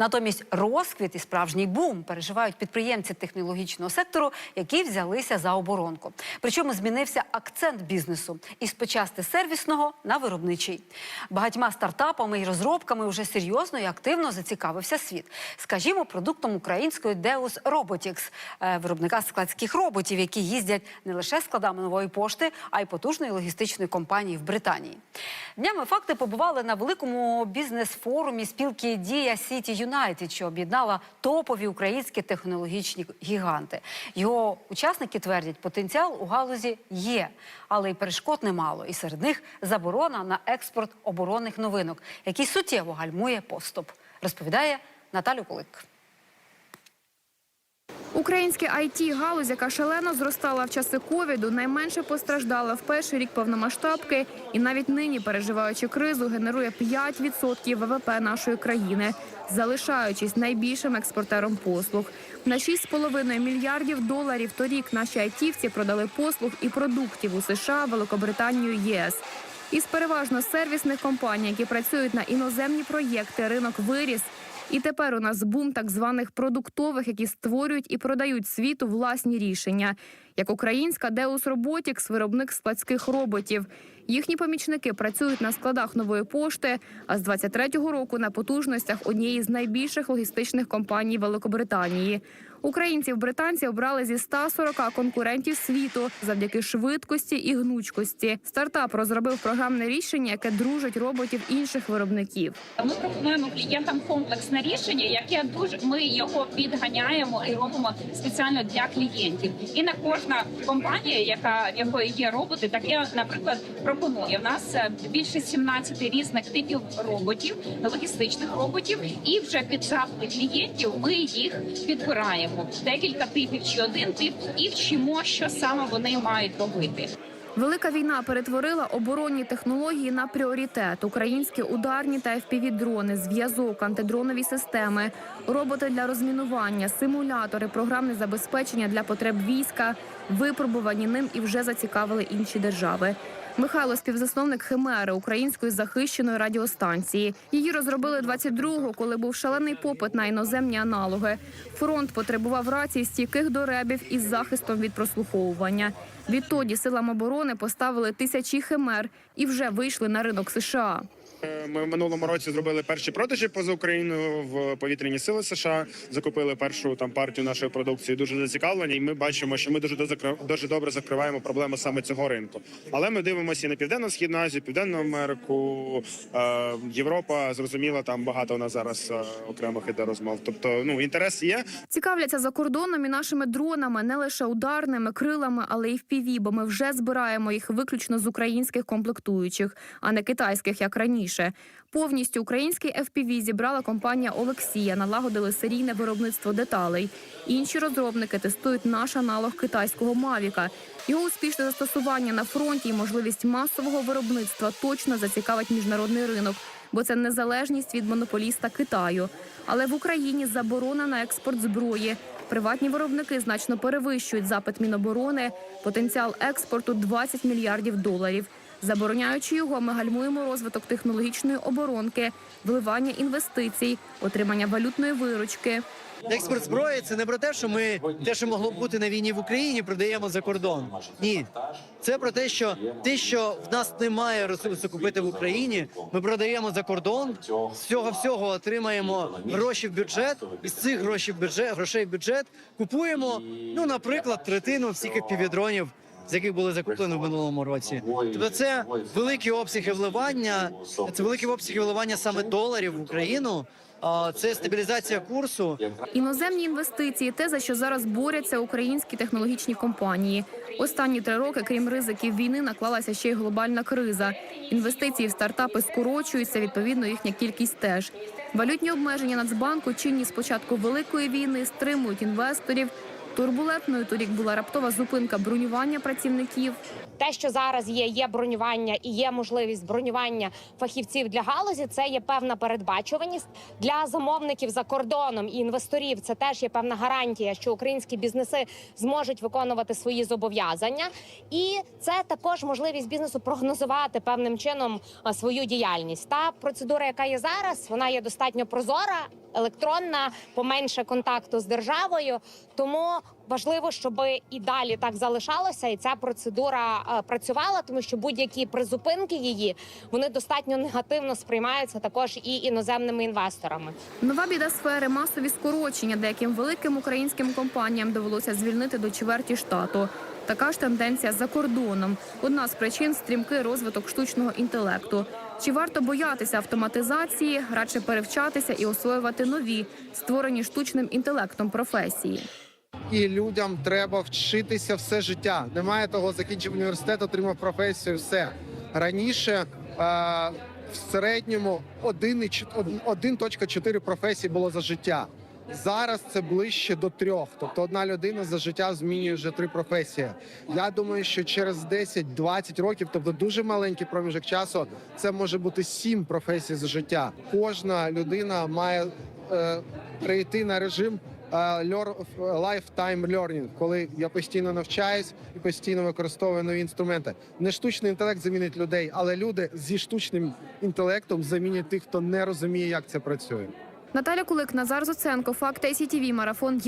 Натомість розквіт і справжній бум переживають підприємці технологічного сектору, які взялися за оборонку. Причому змінився акцент бізнесу із почасти сервісного на виробничий. Багатьма стартапами і розробками вже серйозно і активно зацікавився світ. Скажімо, продуктом української Deus Robotics, е, виробника складських роботів, які їздять не лише складами нової пошти, а й потужної логістичної компанії в Британії. Днями факти побували на великому бізнес-форумі спілки Дія Сіті Юнайтед, що об'єднала топові українські технологічні гіганти. Його учасники твердять, потенціал у галузі є, але й перешкод немало. І серед них заборона на експорт оборонних новинок, який суттєво гальмує поступ. Розповідає Наталю Кулик. Українська it галузь, яка шалено зростала в часи ковіду, найменше постраждала в перший рік повномасштабки, і навіть нині, переживаючи кризу, генерує 5% ВВП нашої країни, залишаючись найбільшим експортером послуг. На 6,5 мільярдів доларів торік наші айтівці продали послуг і продуктів у США, Великобританію, ЄС. Із переважно сервісних компаній, які працюють на іноземні проєкти, ринок виріс. І тепер у нас бум так званих продуктових, які створюють і продають світу власні рішення, як українська Deus Robotics, виробник складських роботів. Їхні помічники працюють на складах нової пошти, а з 23-го року на потужностях однієї з найбільших логістичних компаній Великобританії. Українців британці обрали зі 140 конкурентів світу завдяки швидкості і гнучкості. Стартап розробив програмне рішення, яке дружить роботів інших виробників. Ми пропонуємо клієнтам комплексне рішення, яке дуже ми його підганяємо і робимо спеціально для клієнтів. І на не кожна компанія, яка якої є роботи, таке, наприклад, пропонує. У нас е, більше 17 різних типів роботів, логістичних роботів, і вже під запити клієнтів ми їх підбираємо. Декілька типів чи один тип, і вчимо, що саме вони мають робити. Велика війна перетворила оборонні технології на пріоритет. Українські ударні та fpv дрони, зв'язок, антидронові системи, роботи для розмінування, симулятори, програмне забезпечення для потреб війська, випробувані ним і вже зацікавили інші держави. Михайло співзасновник Химери української захищеної радіостанції. Її розробили 22-го, коли був шалений попит на іноземні аналоги. Фронт потребував рацій стійких до ребів із захистом від прослуховування. Відтоді силам оборони поставили тисячі химер і вже вийшли на ринок США. Ми в минулому році зробили перші продажі поза Україною в повітряні сили США. Закупили першу там партію нашої продукції. Дуже зацікавлені, і ми бачимо, що ми дуже дуже добре закриваємо проблему саме цього ринку. Але ми дивимося і на південно-східну Азію, Південну Америку, е, Європа. Зрозуміло, там багато у нас зараз е, окремих іде розмов. Тобто, ну інтерес є. Цікавляться за кордоном і нашими дронами, не лише ударними крилами, але й впіві, бо ми вже збираємо їх виключно з українських комплектуючих, а не китайських, як раніше. Повністю український FPV зібрала компанія Олексія, налагодили серійне виробництво деталей. Інші розробники тестують наш аналог китайського Мавіка. Його успішне застосування на фронті і можливість масового виробництва точно зацікавить міжнародний ринок, бо це незалежність від монополіста Китаю. Але в Україні заборона на експорт зброї. Приватні виробники значно перевищують запит Міноборони, потенціал експорту 20 мільярдів доларів. Забороняючи його, ми гальмуємо розвиток технологічної оборонки, вливання інвестицій, отримання валютної виручки. Експорт зброї це не про те, що ми те, що могло б бути на війні в Україні, продаємо за кордон. Ні, це про те, що те, що в нас немає ресурсу купити в Україні, ми продаємо за кордон. З цього всього отримаємо гроші в бюджет. Із цих грошей в бюджет грошей в бюджет купуємо. Ну, наприклад, третину всіх півдронів, з яких були закуплені в минулому році. Тобто, це великі обсяги вливання. Це великі обсяги вливання саме доларів в Україну. Це стабілізація курсу. Іноземні інвестиції те, за що зараз борються українські технологічні компанії. Останні три роки, крім ризиків війни, наклалася ще й глобальна криза. Інвестиції в стартапи скорочуються, відповідно, їхня кількість теж. Валютні обмеження Нацбанку чинні з початку великої війни стримують інвесторів. Турбулентною торік була раптова зупинка бронювання працівників. те, що зараз є, є бронювання і є можливість бронювання фахівців для галузі. Це є певна передбачуваність для замовників за кордоном і інвесторів. Це теж є певна гарантія, що українські бізнеси зможуть виконувати свої зобов'язання, і це також можливість бізнесу прогнозувати певним чином свою діяльність. Та процедура, яка є зараз, вона є достатньо прозора, електронна, поменше контакту з державою. Тому важливо, щоб і далі так залишалося, і ця процедура е, працювала, тому що будь-які призупинки її вони достатньо негативно сприймаються також і іноземними інвесторами. Нова біда сфери масові скорочення. Деяким великим українським компаніям довелося звільнити до чверті штату. Така ж тенденція за кордоном. Одна з причин стрімкий розвиток штучного інтелекту. Чи варто боятися автоматизації, радше перевчатися і освоювати нові, створені штучним інтелектом професії? І людям треба вчитися все життя. Немає того, закінчив університет, отримав професію. Все раніше е, в середньому 1,4 1.4 професії було за життя. Зараз це ближче до трьох. Тобто одна людина за життя змінює вже три професії. Я думаю, що через 10-20 років, тобто дуже маленький проміжок часу, це може бути сім професій за життя. Кожна людина має е, перейти на режим lifetime learning, коли я постійно навчаюсь і постійно використовую нові інструменти. Не штучний інтелект замінить людей, але люди зі штучним інтелектом замінять тих, хто не розуміє, як це працює. Наталя Кулик, Назар Зуценко, Факт ICTV, Марафон.